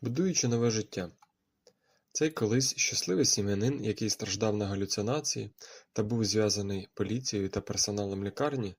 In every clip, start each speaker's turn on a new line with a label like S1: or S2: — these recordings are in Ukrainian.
S1: Будуючи нове життя. Цей колись щасливий сім'янин, який страждав на галюцинації та був зв'язаний поліцією та персоналом лікарні,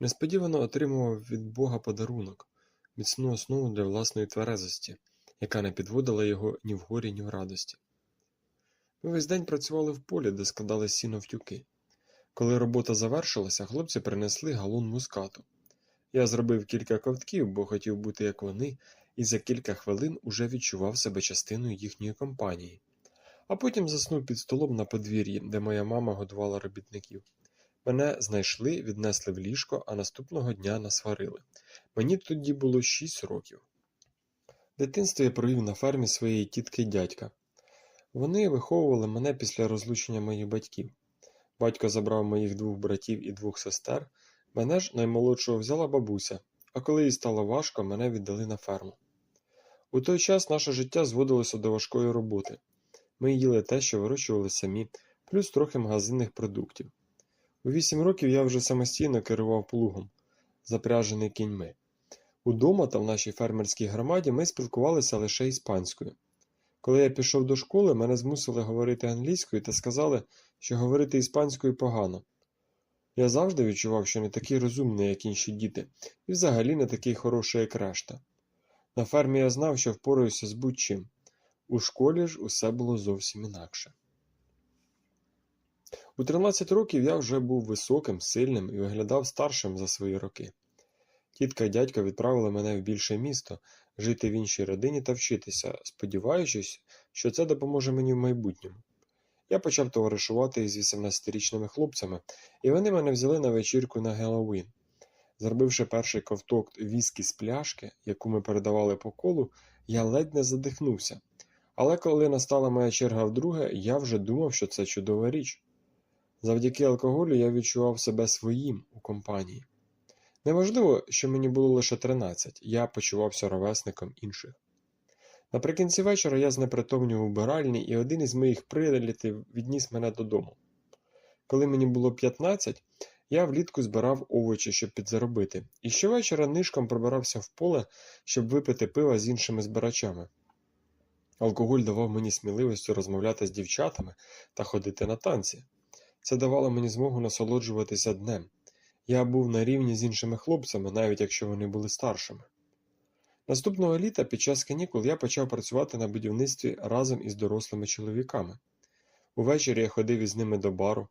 S1: несподівано отримував від Бога подарунок, міцну основу для власної тверезості, яка не підводила його ні в горі, ні в радості. Ми весь день працювали в полі, де складали сіно в тюки. Коли робота завершилася, хлопці принесли галун мускату. Я зробив кілька ковтків, бо хотів бути як вони, і за кілька хвилин уже відчував себе частиною їхньої компанії. А потім заснув під столом на подвір'ї, де моя мама годувала робітників. Мене знайшли, віднесли в ліжко, а наступного дня насварили. Мені тоді було шість років. Дитинство я провів на фермі своєї тітки й дядька. Вони виховували мене після розлучення моїх батьків. Батько забрав моїх двох братів і двох сестер, мене ж наймолодшого взяла бабуся, а коли їй стало важко, мене віддали на ферму. У той час наше життя зводилося до важкої роботи. Ми їли те, що вирощували самі, плюс трохи магазинних продуктів. У вісім років я вже самостійно керував плугом, запряжений кіньми. Удома та в нашій фермерській громаді ми спілкувалися лише іспанською. Коли я пішов до школи, мене змусили говорити англійською та сказали, що говорити іспанською погано. Я завжди відчував, що не такий розумний, як інші діти, і взагалі не такий хороший, як решта. На фермі я знав, що впораюся з будь-чим. У школі ж усе було зовсім інакше. У 13 років я вже був високим, сильним і виглядав старшим за свої роки. Тітка і дядько відправили мене в більше місто, жити в іншій родині та вчитися, сподіваючись, що це допоможе мені в майбутньому. Я почав товаришувати із 18-річними хлопцями, і вони мене взяли на вечірку на Геловін. Зробивши перший ковток віскі з пляшки, яку ми передавали по колу, я ледь не задихнувся. Але коли настала моя черга вдруге, я вже думав, що це чудова річ. Завдяки алкоголю я відчував себе своїм у компанії. Неважливо, що мені було лише 13, я почувався ровесником інших. Наприкінці вечора я знепритомнів у вбиральні, і один із моїх прилетів відніс мене додому. Коли мені було 15, я влітку збирав овочі, щоб підзаробити, і щовечора нишком пробирався в поле, щоб випити пива з іншими збирачами. Алкоголь давав мені сміливості розмовляти з дівчатами та ходити на танці. Це давало мені змогу насолоджуватися днем. Я був на рівні з іншими хлопцями, навіть якщо вони були старшими. Наступного літа під час канікул я почав працювати на будівництві разом із дорослими чоловіками. Увечері я ходив із ними до бару.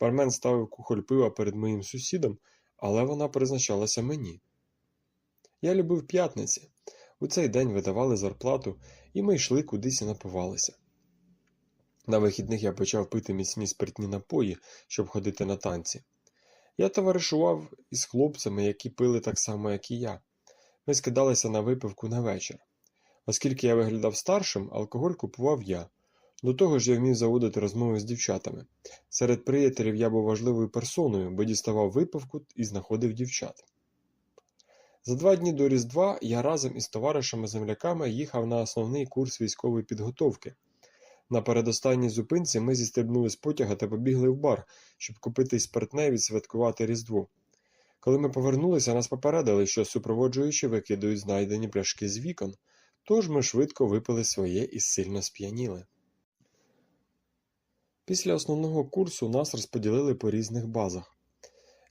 S1: Бармен ставив кухоль пива перед моїм сусідом, але вона призначалася мені. Я любив п'ятниці. У цей день видавали зарплату, і ми йшли кудись і напивалися. На вихідних я почав пити міцні спиртні напої, щоб ходити на танці. Я товаришував із хлопцями, які пили так само, як і я. Ми скидалися на випивку на вечір. Оскільки я виглядав старшим, алкоголь купував я. До того ж я вмів заводити розмови з дівчатами. Серед приятелів я був важливою персоною, бо діставав випивку і знаходив дівчат. За два дні до Різдва я разом із товаришами-земляками їхав на основний курс військової підготовки. На передостанній зупинці ми зістрибнули з потяга та побігли в бар, щоб купити спиртне і відсвяткувати Різдво. Коли ми повернулися, нас попередили, що супроводжуючі викидують знайдені пляшки з вікон, тож ми швидко випили своє і сильно сп'яніли. Після основного курсу нас розподілили по різних базах.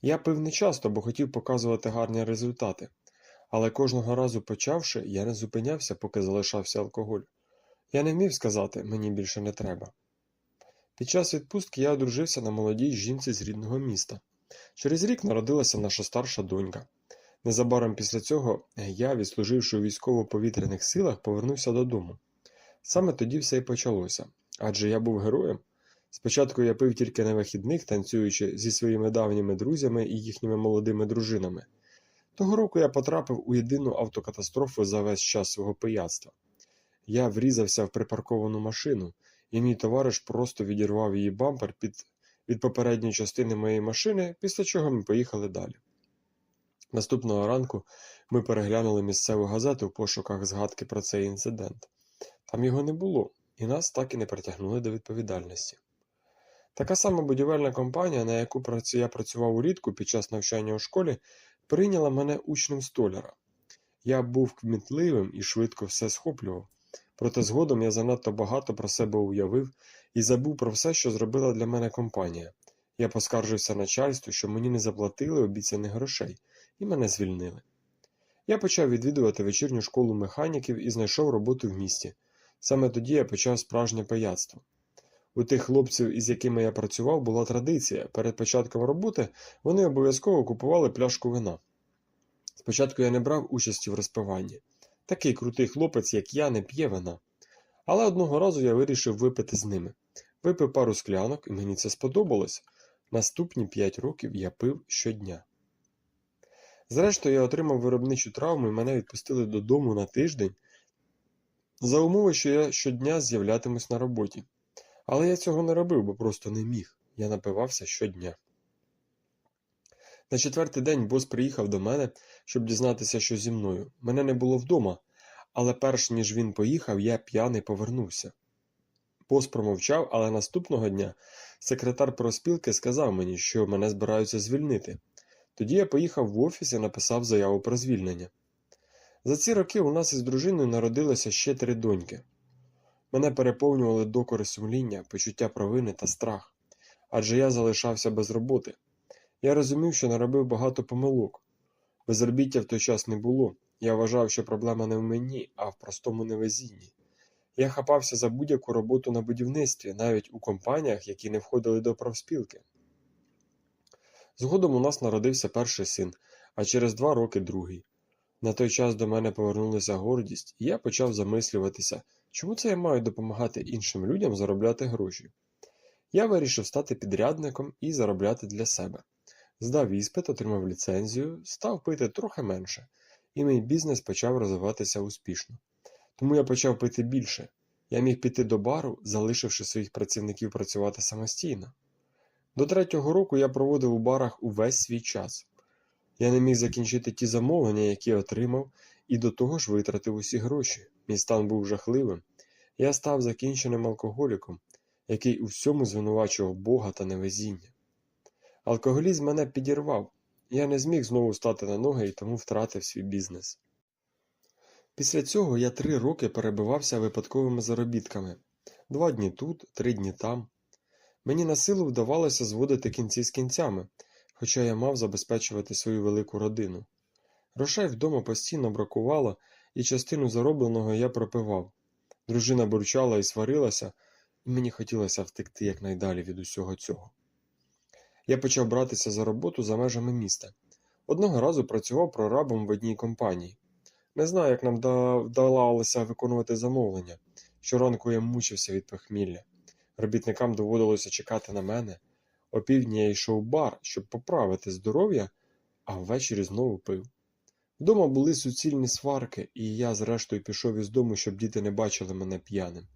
S1: Я пив не часто, бо хотів показувати гарні результати, але кожного разу почавши, я не зупинявся, поки залишався алкоголь. Я не вмів сказати мені більше не треба. Під час відпустки я одружився на молодій жінці з рідного міста. Через рік народилася наша старша донька. Незабаром після цього я, відслуживши у військово-повітряних силах, повернувся додому. Саме тоді все і почалося, адже я був героєм. Спочатку я пив тільки на вихідних, танцюючи зі своїми давніми друзями і їхніми молодими дружинами. Того року я потрапив у єдину автокатастрофу за весь час свого пияцтва. Я врізався в припарковану машину, і мій товариш просто відірвав її бампер під, від попередньої частини моєї машини, після чого ми поїхали далі. Наступного ранку ми переглянули місцеву газету в пошуках згадки про цей інцидент. Там його не було, і нас так і не притягнули до відповідальності. Така сама будівельна компанія, на яку я працював улітку під час навчання у школі, прийняла мене учнем столяра. Я був кмітливим і швидко все схоплював. Проте згодом я занадто багато про себе уявив і забув про все, що зробила для мене компанія. Я поскаржився начальству, що мені не заплатили обіцяних грошей, і мене звільнили. Я почав відвідувати вечірню школу механіків і знайшов роботу в місті. Саме тоді я почав справжнє пияцтво. У тих хлопців, із якими я працював, була традиція. Перед початком роботи вони обов'язково купували пляшку вина. Спочатку я не брав участі в розпиванні. Такий крутий хлопець, як я, не п'є вина. Але одного разу я вирішив випити з ними. Випив пару склянок, і мені це сподобалось. Наступні п'ять років я пив щодня. Зрештою, я отримав виробничу травму і мене відпустили додому на тиждень за умови, що я щодня з'являтимусь на роботі. Але я цього не робив, бо просто не міг. Я напивався щодня. На четвертий день бос приїхав до мене, щоб дізнатися, що зі мною. Мене не було вдома, але перш ніж він поїхав, я п'яний повернувся. Бос промовчав, але наступного дня секретар проспілки сказав мені, що мене збираються звільнити. Тоді я поїхав в офіс і написав заяву про звільнення. За ці роки у нас із дружиною народилося ще три доньки. Мене переповнювали докори сумління, почуття провини та страх, адже я залишався без роботи. Я розумів, що наробив багато помилок. Безробіття в той час не було. Я вважав, що проблема не в мені, а в простому невезінні. Я хапався за будь-яку роботу на будівництві, навіть у компаніях, які не входили до профспілки. Згодом у нас народився перший син, а через два роки другий. На той час до мене повернулася гордість, і я почав замислюватися, чому це я маю допомагати іншим людям заробляти гроші. Я вирішив стати підрядником і заробляти для себе. Здав іспит, отримав ліцензію, став пити трохи менше, і мій бізнес почав розвиватися успішно. Тому я почав пити більше. Я міг піти до бару, залишивши своїх працівників працювати самостійно. До третього року я проводив у барах увесь свій час. Я не міг закінчити ті замовлення, які отримав, і до того ж витратив усі гроші. Мій стан був жахливим. Я став закінченим алкоголіком, який у всьому звинувачував Бога та невезіння. Алкоголізм мене підірвав. Я не зміг знову стати на ноги і тому втратив свій бізнес. Після цього я три роки перебивався випадковими заробітками два дні тут, три дні там. Мені на силу вдавалося зводити кінці з кінцями, хоча я мав забезпечувати свою велику родину. Грошей вдома постійно бракувало, і частину заробленого я пропивав. Дружина бурчала і сварилася, і мені хотілося втекти якнайдалі від усього цього. Я почав братися за роботу за межами міста. Одного разу працював прорабом в одній компанії. Не знаю, як нам вдавалося виконувати замовлення. Щоранку я мучився від похмілля. Робітникам доводилося чекати на мене. Опівдні я йшов в бар, щоб поправити здоров'я, а ввечері знову пив. Вдома були суцільні сварки, і я, зрештою, пішов із дому, щоб діти не бачили мене п'яним.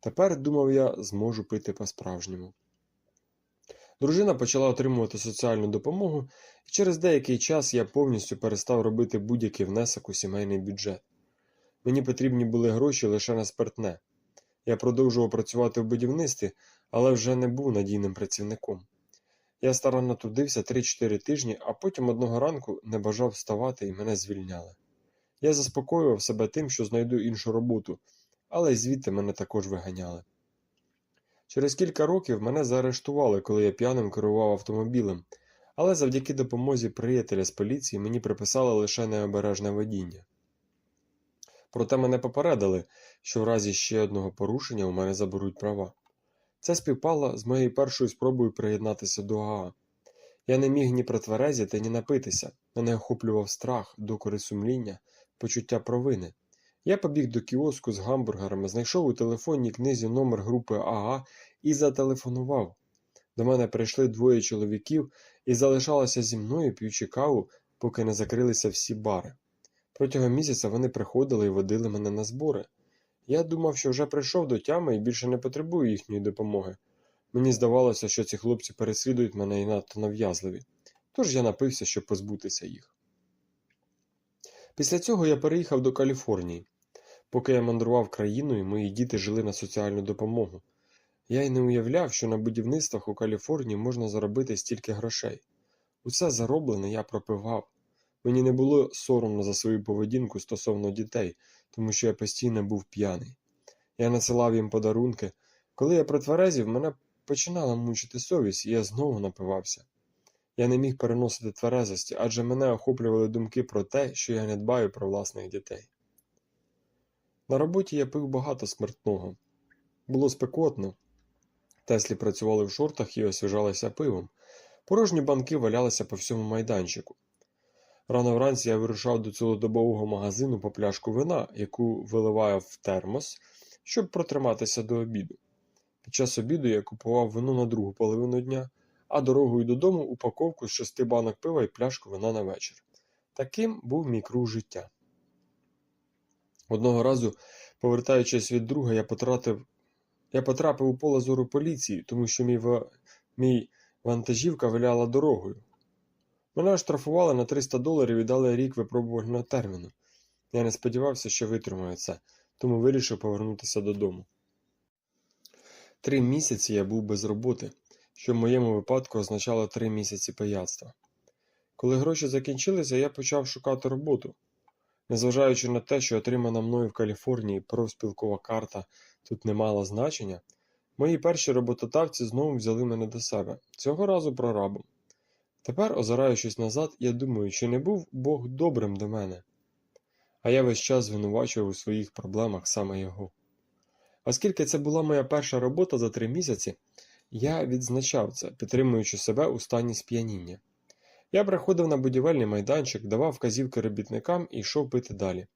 S1: Тепер, думав я, зможу пити по-справжньому. Дружина почала отримувати соціальну допомогу, і через деякий час я повністю перестав робити будь-який внесок у сімейний бюджет. Мені потрібні були гроші лише на спиртне. Я продовжував працювати в будівництві, але вже не був надійним працівником. Я старанно трудився 3-4 тижні, а потім одного ранку не бажав вставати і мене звільняли. Я заспокоював себе тим, що знайду іншу роботу, але й звідти мене також виганяли. Через кілька років мене заарештували, коли я п'яним керував автомобілем, але завдяки допомозі приятеля з поліції мені приписали лише необережне водіння. Проте мене попередили, що в разі ще одного порушення у мене заберуть права. Це співпало з моєю першою спробою приєднатися до АА. Я не міг ні протверезіти, ні напитися. Мене охоплював страх, докори сумління, почуття провини. Я побіг до кіоску з гамбургерами, знайшов у телефонній книзі номер групи АА і зателефонував. До мене прийшли двоє чоловіків і залишалися зі мною, п'ючи каву, поки не закрилися всі бари. Протягом місяця вони приходили і водили мене на збори. Я думав, що вже прийшов до тями і більше не потребую їхньої допомоги. Мені здавалося, що ці хлопці переслідують мене і надто нав'язливі, тож я напився, щоб позбутися їх. Після цього я переїхав до Каліфорнії. Поки я мандрував країною, мої діти жили на соціальну допомогу. Я й не уявляв, що на будівництвах у Каліфорнії можна заробити стільки грошей. Усе зароблене я пропивав. Мені не було соромно за свою поведінку стосовно дітей, тому що я постійно був п'яний. Я надсилав їм подарунки. Коли я протверезів, мене починала мучити совість, і я знову напивався. Я не міг переносити тверезості, адже мене охоплювали думки про те, що я не дбаю про власних дітей. На роботі я пив багато смертного. Було спекотно. Теслі працювали в шортах і освіжалися пивом. Порожні банки валялися по всьому майданчику. Рано вранці я вирушав до цілодобового магазину по пляшку вина, яку виливаю в термос, щоб протриматися до обіду. Під час обіду я купував вино на другу половину дня, а дорогою додому упаковку з шести банок пива і пляшку вина на вечір. Таким був мій круг життя. Одного разу, повертаючись від друга, я потратив. Я потрапив у поле зору поліції, тому що мій, ва... мій вантажівка виляла дорогою. Мене оштрафували на 300 доларів і дали рік випробувального терміну. Я не сподівався, що витримаю це, тому вирішив повернутися додому. Три місяці я був без роботи, що в моєму випадку означало три місяці пияцтва. Коли гроші закінчилися, я почав шукати роботу. Незважаючи на те, що отримана мною в Каліфорнії профспілкова карта тут не мала значення, мої перші роботодавці знову взяли мене до себе, цього разу прорабом. Тепер, озираючись назад, я думаю, чи не був Бог добрим до мене, а я весь час звинувачував у своїх проблемах саме його. Оскільки це була моя перша робота за три місяці, я відзначав це, підтримуючи себе у стані сп'яніння. Я приходив на будівельний майданчик, давав вказівки робітникам і йшов пити далі.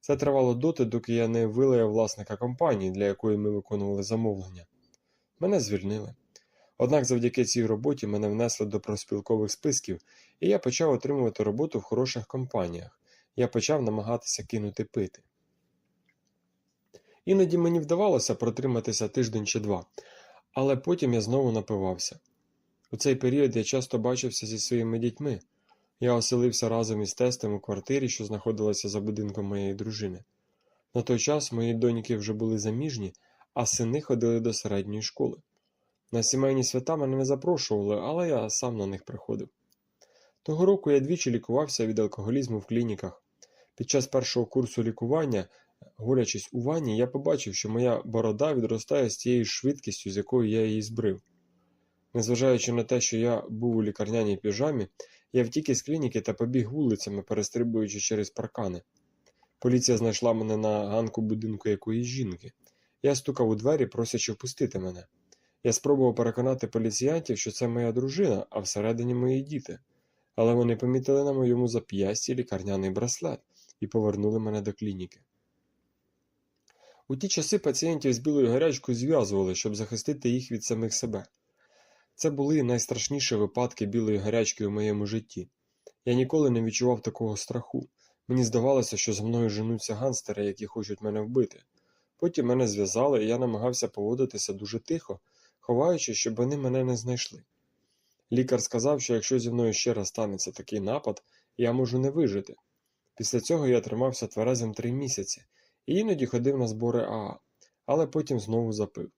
S1: Це тривало доти, доки я не вилаяв власника компанії, для якої ми виконували замовлення. Мене звільнили. Однак завдяки цій роботі мене внесли до профспілкових списків, і я почав отримувати роботу в хороших компаніях. Я почав намагатися кинути пити. Іноді мені вдавалося протриматися тиждень чи два, але потім я знову напивався. У цей період я часто бачився зі своїми дітьми. Я оселився разом із тестем у квартирі, що знаходилася за будинком моєї дружини. На той час мої доньки вже були заміжні, а сини ходили до середньої школи. На сімейні свята мене не запрошували, але я сам на них приходив. Того року я двічі лікувався від алкоголізму в клініках. Під час першого курсу лікування, гулячись у ванні, я побачив, що моя борода відростає з тією швидкістю, з якою я її збрив. Незважаючи на те, що я був у лікарняній піжамі, я втік із клініки та побіг вулицями, перестрибуючи через паркани. Поліція знайшла мене на ганку будинку якоїсь жінки. Я стукав у двері, просячи впустити мене. Я спробував переконати поліціянтів, що це моя дружина, а всередині мої діти. Але вони помітили на моєму зап'ясті лікарняний браслет і повернули мене до клініки. У ті часи пацієнтів з білою гарячкою зв'язували, щоб захистити їх від самих себе. Це були найстрашніші випадки білої гарячки у моєму житті. Я ніколи не відчував такого страху. Мені здавалося, що за мною женуться ганстери, які хочуть мене вбити. Потім мене зв'язали, і я намагався поводитися дуже тихо, ховаючи, щоб вони мене не знайшли. Лікар сказав, що якщо зі мною ще раз станеться такий напад, я можу не вижити. Після цього я тримався тверезим три місяці і іноді ходив на збори Аа, але потім знову запив.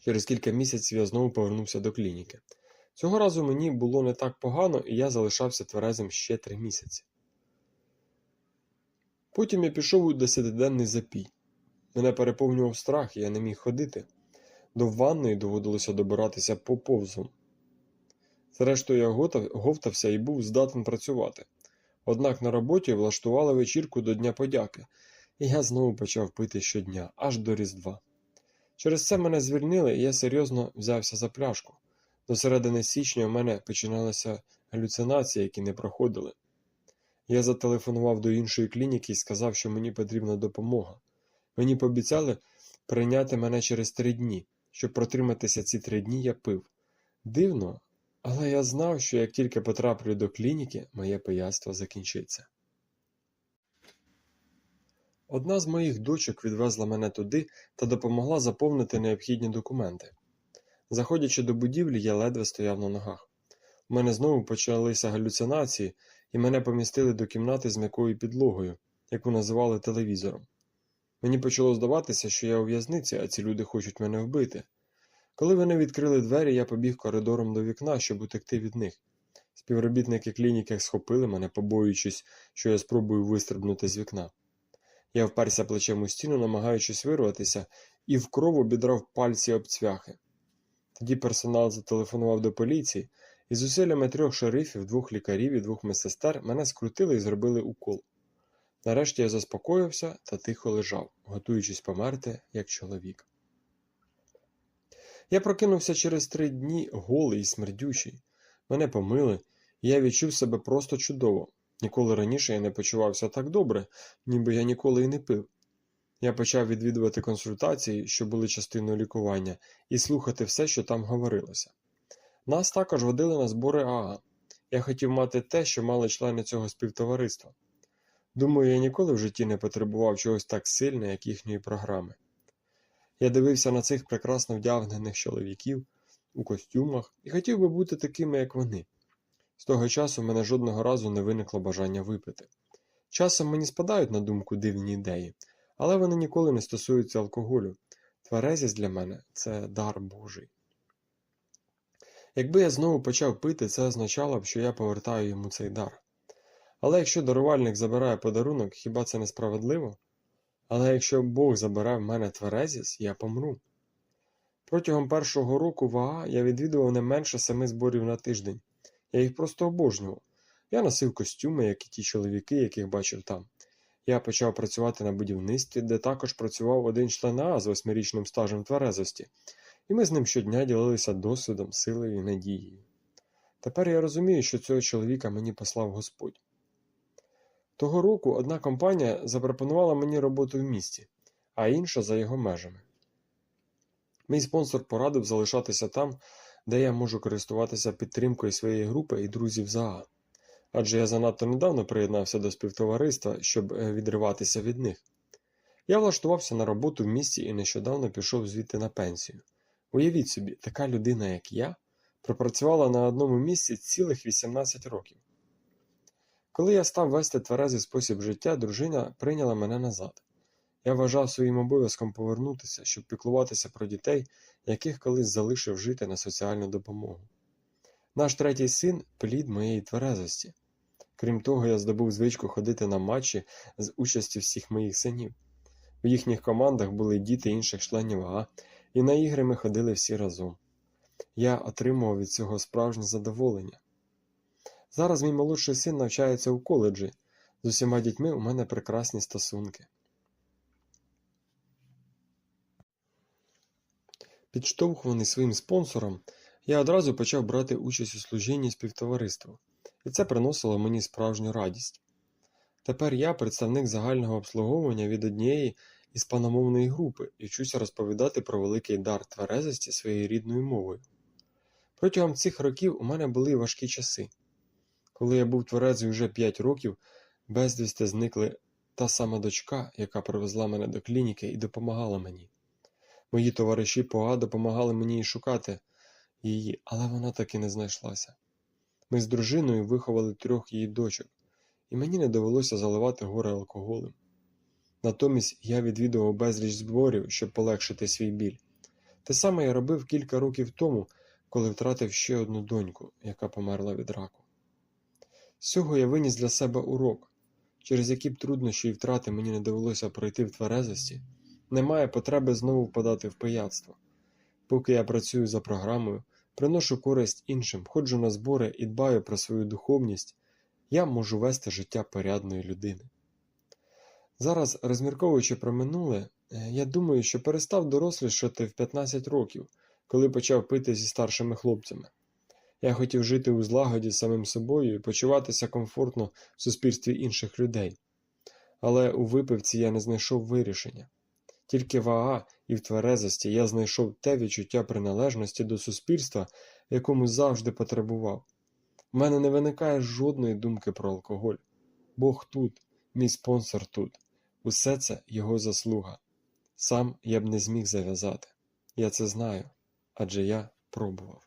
S1: Через кілька місяців я знову повернувся до клініки. Цього разу мені було не так погано, і я залишався тверезим ще три місяці. Потім я пішов у десятиденний запій. Мене переповнював страх, і я не міг ходити. До ванної доводилося добиратися поповзом. Зрештою, я говтався і був здатен працювати. Однак на роботі влаштували вечірку до Дня подяки, і я знову почав пити щодня, аж до Різдва. Через це мене звільнили, і я серйозно взявся за пляшку. До середини січня у мене починалися галюцинації, які не проходили. Я зателефонував до іншої клініки і сказав, що мені потрібна допомога. Мені пообіцяли прийняти мене через три дні. Щоб протриматися ці три дні, я пив. Дивно, але я знав, що як тільки потраплю до клініки, моє пияцтво закінчиться. Одна з моїх дочок відвезла мене туди та допомогла заповнити необхідні документи. Заходячи до будівлі, я ледве стояв на ногах. У мене знову почалися галюцинації, і мене помістили до кімнати з м'якою підлогою, яку називали телевізором. Мені почало здаватися, що я у в'язниці, а ці люди хочуть мене вбити. Коли вони відкрили двері, я побіг коридором до вікна, щоб утекти від них. Співробітники клініки схопили мене, побоюючись, що я спробую вистрибнути з вікна. Я вперся плечем у стіну, намагаючись вирватися, і в кров обідрав пальці об цвяхи. Тоді персонал зателефонував до поліції, і з усиллями трьох шерифів, двох лікарів і двох медсестер мене скрутили і зробили укол. Нарешті я заспокоївся та тихо лежав, готуючись померти як чоловік. Я прокинувся через три дні голий і смердючий. Мене помили, і я відчув себе просто чудово. Ніколи раніше я не почувався так добре, ніби я ніколи і не пив. Я почав відвідувати консультації, що були частиною лікування, і слухати все, що там говорилося. Нас також водили на збори АА. Я хотів мати те, що мали члени цього співтовариства. Думаю, я ніколи в житті не потребував чогось так сильне, як їхньої програми. Я дивився на цих прекрасно вдягнених чоловіків у костюмах і хотів би бути такими, як вони. З того часу в мене жодного разу не виникло бажання випити. Часом мені спадають на думку дивні ідеї, але вони ніколи не стосуються алкоголю. Тверезість для мене це дар Божий. Якби я знову почав пити, це означало б, що я повертаю йому цей дар. Але якщо дарувальник забирає подарунок, хіба це несправедливо? Але якщо Бог забере в мене тверезість, я помру. Протягом першого року ВАА я відвідував не менше семи зборів на тиждень. Я їх просто обожнював. Я носив костюми, як і ті чоловіки, яких бачив там. Я почав працювати на будівництві, де також працював один член АА з восьмирічним стажем тверезості, і ми з ним щодня ділилися досвідом, силою і надією. Тепер я розумію, що цього чоловіка мені послав Господь. Того року одна компанія запропонувала мені роботу в місті, а інша за його межами. Мій спонсор порадив залишатися там, де я можу користуватися підтримкою своєї групи і друзів ЗАА, адже я занадто недавно приєднався до співтовариства, щоб е, відриватися від них. Я влаштувався на роботу в місті і нещодавно пішов звідти на пенсію. Уявіть собі, така людина, як я, пропрацювала на одному місці цілих 18 років. Коли я став вести тверезий спосіб життя, дружина прийняла мене назад. Я вважав своїм обов'язком повернутися, щоб піклуватися про дітей, яких колись залишив жити на соціальну допомогу. Наш третій син плід моєї тверезості. Крім того, я здобув звичку ходити на матчі з участю всіх моїх синів. В їхніх командах були діти інших членів АА, і на ігри ми ходили всі разом. Я отримував від цього справжнє задоволення. Зараз мій молодший син навчається у коледжі. З усіма дітьми у мене прекрасні стосунки. Підштовхуваний своїм спонсором, я одразу почав брати участь у служінні співтовариству, і це приносило мені справжню радість. Тепер я представник загального обслуговування від однієї іспаномовної групи і вчуся розповідати про великий дар тверезості своєю рідною мовою. Протягом цих років у мене були важкі часи. Коли я був тверезий вже 5 років, безвісти зникли та сама дочка, яка привезла мене до клініки і допомагала мені. Мої товариші по допомагали мені шукати її, але вона так і не знайшлася. Ми з дружиною виховали трьох її дочок, і мені не довелося заливати горе алкоголем. Натомість я відвідував безліч зборів, щоб полегшити свій біль. Те саме я робив кілька років тому, коли втратив ще одну доньку, яка померла від раку. З цього я виніс для себе урок, через які б труднощі і втрати мені не довелося пройти в тверезості, немає потреби знову впадати в пияцтво. Поки я працюю за програмою, приношу користь іншим, ходжу на збори і дбаю про свою духовність, я можу вести життя порядної людини. Зараз, розмірковуючи про минуле, е, я думаю, що перестав дорослішати в 15 років, коли почав пити зі старшими хлопцями. Я хотів жити у злагоді з самим собою і почуватися комфортно в суспільстві інших людей. Але у випивці я не знайшов вирішення. Тільки вага і в тверезості я знайшов те відчуття приналежності до суспільства, якому завжди потребував. У мене не виникає жодної думки про алкоголь. Бог тут, мій спонсор тут. Усе це його заслуга. Сам я б не зміг зав'язати. Я це знаю, адже я пробував.